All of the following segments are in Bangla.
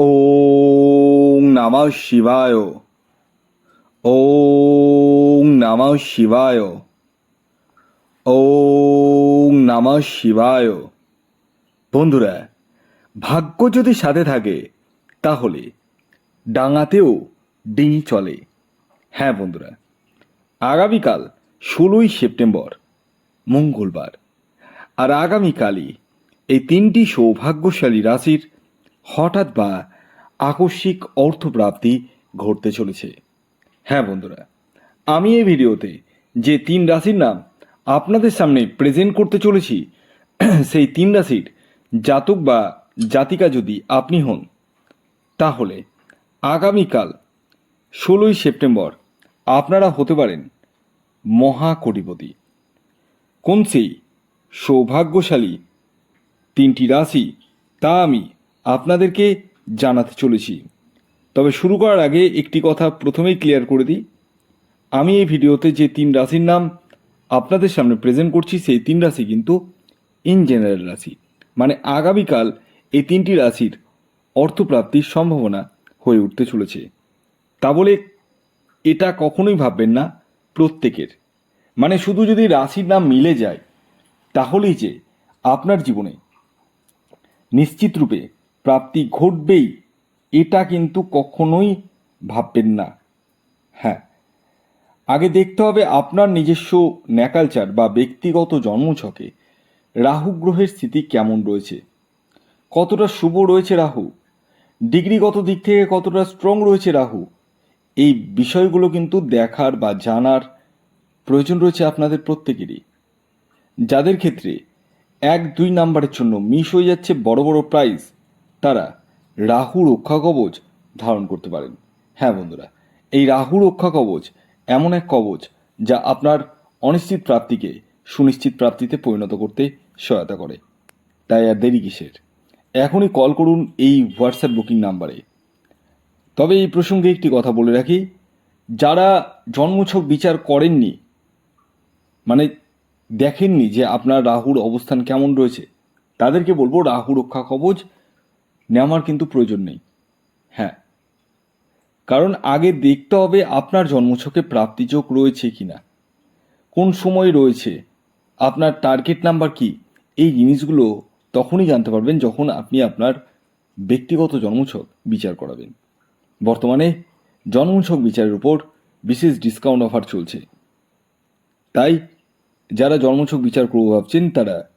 ওং নমঃ শিবায়। ওং নমঃ শিবায়। ওং নমঃ শিবায়। বন্ধুরা, ভাগ্য যদি সাথে থাকে, তাহলে ডাঙাতেও ডিঙি চলে। হ্যাঁ বন্ধুরা, আগামীকাল ষোলোই সেপ্টেম্বর, মঙ্গলবার। আর আগামীকালই এই তিনটি সৌভাগ্যশালী রাশির হঠাৎ বা আকস্মিক অর্থপ্রাপ্তি ঘটতে চলেছে। হ্যাঁ বন্ধুরা, আমি এই ভিডিওতে যে তিন রাশির নাম আপনাদের সামনে প্রেজেন্ট করতে চলেছি, সেই তিন রাশির জাতক বা জাতিকা যদি আপনি হন, তাহলে আগামীকাল ষোলোই সেপ্টেম্বর আপনারা হতে পারেন মহাকটিপতি। কোন সেই সৌভাগ্যশালী তিনটি রাশি তা আমি আপনাদেরকে জানাতে চলেছি। তবে শুরু করার আগে একটি কথা প্রথমেই ক্লিয়ার করে দিই। আমি এই ভিডিওতে যে তিন রাশির নাম আপনাদের সামনে প্রেজেন্ট করছি, সেই তিন রাশি কিন্তু ইন জেনারেল রাশি। মানে আগামীকাল এই তিনটি রাশির অর্থপ্রাপ্তির সম্ভাবনা হয়ে উঠতে চলেছে। তা বলে এটা কখনোই ভাববেন না প্রত্যেকের। মানে শুধু যদি রাশির নাম মিলে যায়, তাহলেই যে আপনার জীবনে নিশ্চিত রূপে প্রাপ্তি ঘটবেই, এটা কিন্তু কখনোই ভাববেন না। হ্যাঁ আগে দেখতে হবে আপনার নিজস্ব ন্যাকালচার বা ব্যক্তিগত জন্মছকে। রাহু গ্রহের স্থিতি কেমন রয়েছে? কতটা শুভ রয়েছে রাহু? ডিগ্রিগত দিক থেকে কতটা স্ট্রং রয়েছে রাহু? এই বিষয়গুলো কিন্তু দেখার বা জানার প্রয়োজন রয়েছে আপনাদের প্রত্যেকেরই। যাদের ক্ষেত্রে এক দুই নাম্বারের জন্য মিস হয়ে যাচ্ছে বড় বড় প্রাইজ তারা রাহু রক্ষা কবচ ধারণ করতে পারেন। হ্যাঁ বন্ধুরা, এই রাহু রক্ষা কবচ এমন এক কবচ যা আপনার অনিশ্চিত প্রাপ্তিকে সুনিশ্চিত প্রাপ্তিতে পরিণত করতে সহায়তা করে। তাই আর দেরি কিসের? এখনই কল করুন এই হোয়াটসঅ্যাপ বুকিং নাম্বারে। তবে এই প্রসঙ্গে একটি কথা বলে রাখি, যারা জন্মছক বিচার করেননি মানে দেখেননি যে আপনার রাহুর অবস্থান কেমন রয়েছে, তাদেরকে বলব রাহু রক্ষা কবচ নেওয়ার কিন্তু প্রয়োজন নেই। হ্যাঁ। কারণ আগে দেখতে হবে আপনার জন্মছকে প্রাপ্তিযোগ রয়েছে কিনা। কোন সময় রয়েছে? আপনার টার্গেট নাম্বার কি? এই জিনিসগুলো তখনই জানতে পারবেন যখন আপনি আপনার ব্যক্তিগত জন্মছক বিচার করাবেন। বর্তমানে জন্মছক বিচারের উপর বিশেষ ডিসকাউন্ট অফার চলছে। তাই যারা জন্মছক বিচার করব ভাবছেন তারা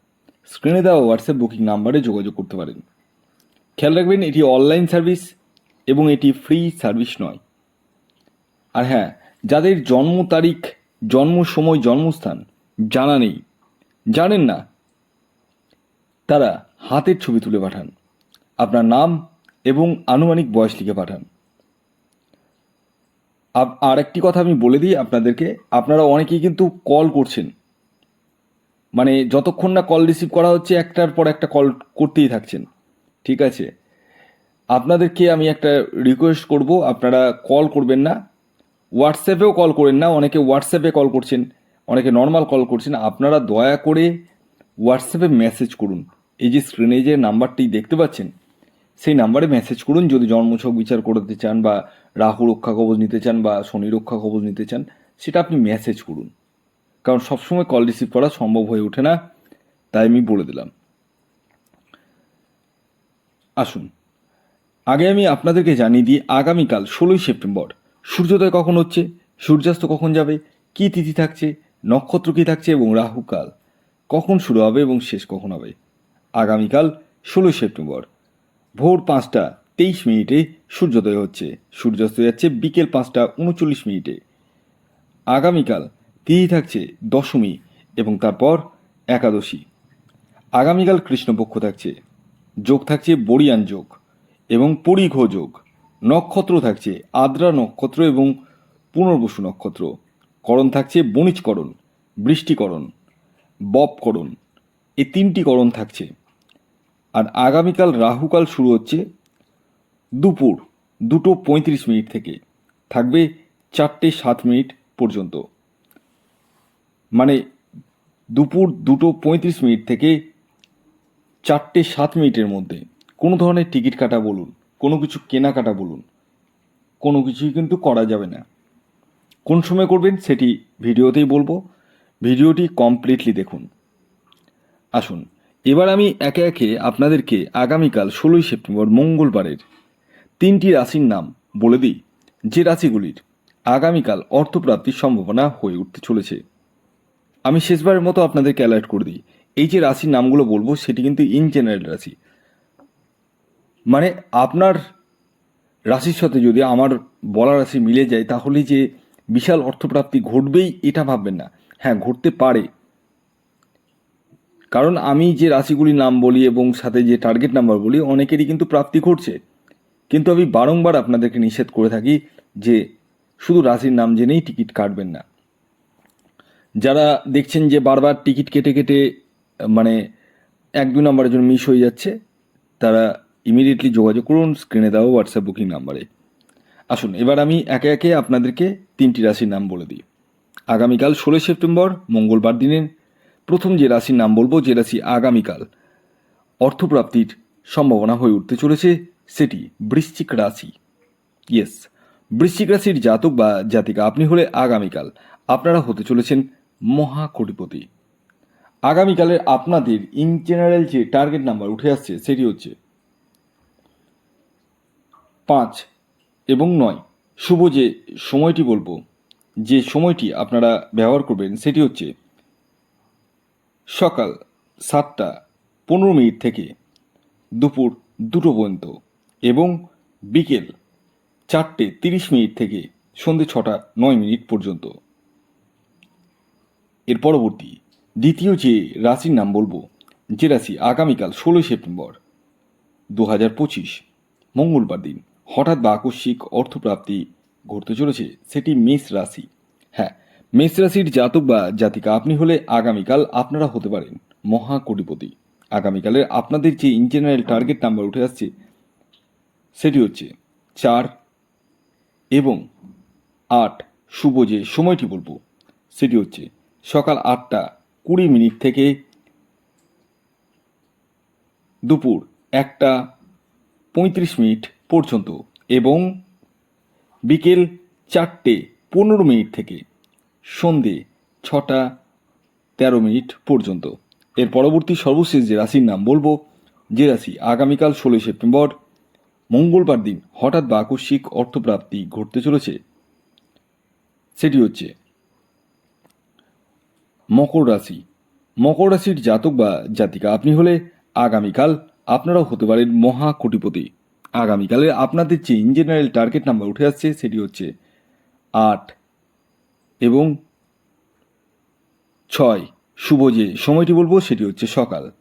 স্ক্রিনে দেওয়া হোয়াটসঅ্যাপ বুকিং নাম্বারে যোগাযোগ করতে পারেন। খেয়াল রাখবেন, এটি অনলাইন সার্ভিস এবং এটি ফ্রি সার্ভিস নয়। আর হ্যাঁ যাদের জন্ম তারিখ, জন্ম সময়, জন্মস্থান জানা নেই, জানেন না, তারা হাতের ছবি তুলে পাঠান, আপনার নাম এবং আনুমানিক বয়স লিখে পাঠান। আর একটি কথা আমি বলে দিই আপনাদেরকে, আপনারা অনেকেই কিন্তু কল করছেন। মানে যতক্ষণ না কল রিসিভ করা হচ্ছে, একটার পর একটা কল করতেই থাকছেন। ঠিক আছে? আপনাদেরকে আমি একটা রিকোয়েস্ট করব, আপনারা কল করবেন না। হোয়াটসঅ্যাপেও কল করেন না, অনেকে হোয়াটসঅ্যাপে কল করছেন, অনেকে নর্মাল কল করছেন। আপনারা দয়া করে হোয়াটসঅ্যাপে মেসেজ করুন। এই যে স্ক্রিনে যে নাম্বারটি দেখতে পাচ্ছেন, সেই নাম্বারে মেসেজ করুন। যদি জন্মছক বিচার করতে চান বা রাহু রক্ষা কবচ নিতে চান বা শনি রক্ষা কবচ নিতে চান, সেটা আপনি মেসেজ করুন। কারণ সবসময় কল রিসিভ করা সম্ভব হয়ে ওঠে না, তাই আমি বলে দিলাম। আসুন। আগে আমি আপনাদেরকে জানিয়ে দিই, আগামীকাল ষোলোই সেপ্টেম্বর, সূর্যোদয় কখন হচ্ছে, সূর্যাস্ত কখন যাবে, কী তিথি থাকছে, নক্ষত্র কী থাকছে এবং রাহুকাল কখন শুরু হবে এবং শেষ কখন হবে। আগামীকাল ষোলোই সেপ্টেম্বর, ভোর পাঁচটা তেইশ মিনিটে সূর্যোদয় হচ্ছে। সূর্যাস্ত যাচ্ছে বিকেল পাঁচটা উনচল্লিশ মিনিটে। আগামীকাল তিথি থাকছে দশমী এবং তারপর একাদশী। আগামীকাল কৃষ্ণপক্ষ থাকছে। যোগ থাকছে বরিয়ান যোগ এবং পরিঘ যোগ। নক্ষত্র থাকছে আদ্রা নক্ষত্র এবং পুনর্বসু নক্ষত্র। করণ থাকছে বণিজকরণ, বৃষ্টিকরণ, বপকরণ। এই তিনটি করণ থাকছে। আর আগামীকাল রাহুকাল শুরু হচ্ছে দুপুর দুটো পঁয়ত্রিশ মিনিট থেকে। থাকবে চারটে সাত মিনিট পর্যন্ত। মানে দুপুর দুটো পঁয়ত্রিশ মিনিট থেকে চারটে সাত মিনিটের মধ্যে কোনো ধরনের টিকিট কাটা বলুন, কোনো কিছু কেনাকাটা বলুন, কোনো কিছুই কিন্তু করা যাবে না। কোন সময় করবেন সেটি ভিডিওতেই বলব। ভিডিওটি কমপ্লিটলি দেখুন। আসুন, এবার আমি একে একে আপনাদেরকে আগামীকাল ষোলোই সেপ্টেম্বর মঙ্গলবারের তিনটি রাশির নাম বলে দিই, যে রাশিগুলির আগামীকাল অর্থপ্রাপ্তির সম্ভাবনা হয়ে উঠতে চলেছে। আমি শেষবারের মতো আপনাদেরকে অ্যালার্ট করে দিই এই যে রাশির নামগুলো বলব, সেটি কিন্তু ইন জেনারেল রাশি। মানে আপনার রাশির সাথে যদি আমার বলা রাশি মিলে যায়, তাহলে যে বিশাল অর্থপ্রাপ্তি ঘটবেই, এটা ভাববেন না। হ্যাঁ ঘটতে পারে। কারণ আমি যে রাশিগুলির নাম বলি এবং সাথে যে টার্গেট নাম্বার বলি, অনেকেরই কিন্তু প্রাপ্তি ঘটছে। কিন্তু আমি বারংবার আপনাদেরকে নিষেধ করে থাকি যে শুধু রাশির নাম জেনেই টিকিট কাটবেন না। যারা দেখছেন যে বারবার টিকিট কেটে কেটে মানে এক দু নম্বরের জন্য মিস হয়ে যাচ্ছে। তারা ইমিডিয়েটলি যোগাযোগ করুন স্ক্রিনে দেওয়া হোয়াটসঅ্যাপ বুকিং নাম্বারে আসুন, এবার আমি একে একে আপনাদেরকে তিনটি রাশির নাম বলে দিই। আগামীকাল ষোলোই সেপ্টেম্বর, মঙ্গলবার দিনের প্রথম যে রাশির নাম বলব, যে রাশি আগামীকাল, অর্থপ্রাপ্তির সম্ভাবনা হয়ে উঠতে চলেছে, সেটি বৃশ্চিক রাশি। ইয়েস বৃশ্চিক রাশির জাতক বা জাতিকা আপনি হলে আগামীকাল আপনারা হতে চলেছেন মহাকোটিপতি। আগামীকালের আপনাদের ইন জেনারেল যে টার্গেট নাম্বার উঠে আসছে, সেটি হচ্ছে পাঁচ এবং নয়। শুভ যে সময়টি বলব, যে সময়টি আপনারা ব্যবহার করবেন, সেটি হচ্ছে সকাল সাতটা পনেরো মিনিট থেকে দুপুর দুটো পর্যন্ত এবং বিকেল চারটে তিরিশ মিনিট থেকে সন্ধে ছটা নয় মিনিট পর্যন্ত। এর পরবর্তী দ্বিতীয় যে রাশির নাম বলব, যে রাশি আগামীকাল ষোলোই সেপ্টেম্বর দু হাজার পঁচিশ, মঙ্গলবার দিন, হঠাৎ বা আকস্মিক অর্থপ্রাপ্তি ঘটতে চলেছে, সেটি মেষ রাশি। হ্যাঁ মেষ রাশির জাতক বা জাতিকা, আপনি হলে আগামীকাল আপনারা হতে পারেন মহা মহাকোটিপতি। আগামীকালের আপনাদের যে ইন জেনারেল টার্গেট নাম্বার উঠে আসছে, সেটি হচ্ছে চার এবং আট। শুভ যে সময়টি বলব, সেটি হচ্ছে সকাল আটটা কুড়ি মিনিট থেকে দুপুর একটা পঁয়ত্রিশ মিনিট পর্যন্ত এবং বিকেল চারটে পনেরো মিনিট থেকে সন্ধে ছটা তেরো মিনিট পর্যন্ত। এর পরবর্তী সর্বশেষ যে রাশির নাম বলব, যে রাশি আগামীকাল ষোলোই সেপ্টেম্বর, মঙ্গলবার দিন হঠাৎ বা আকস্মিক অর্থপ্রাপ্তি ঘটতে চলেছে, সেটি হচ্ছে মকর রাশি। মকর রাশির জাতক বা জাতিকা আপনি হলে আগামীকাল আপনারাও হতে পারেন মহা কোটিপতি। আগামীকালে আপনাদের যে ইন টার্গেট নাম্বার উঠে আসছে, সেটি হচ্ছে আট এবং ছয়। শুভ যে সময়টি বলব, সেটি হচ্ছে সকাল।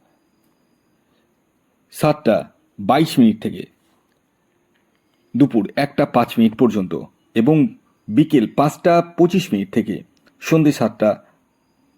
সাতটা বাইশ মিনিট থেকে দুপুর একটা পাঁচ মিনিট পর্যন্ত এবং বিকেল পাঁচটা পঁচিশ মিনিট থেকে সন্ধে সাতটা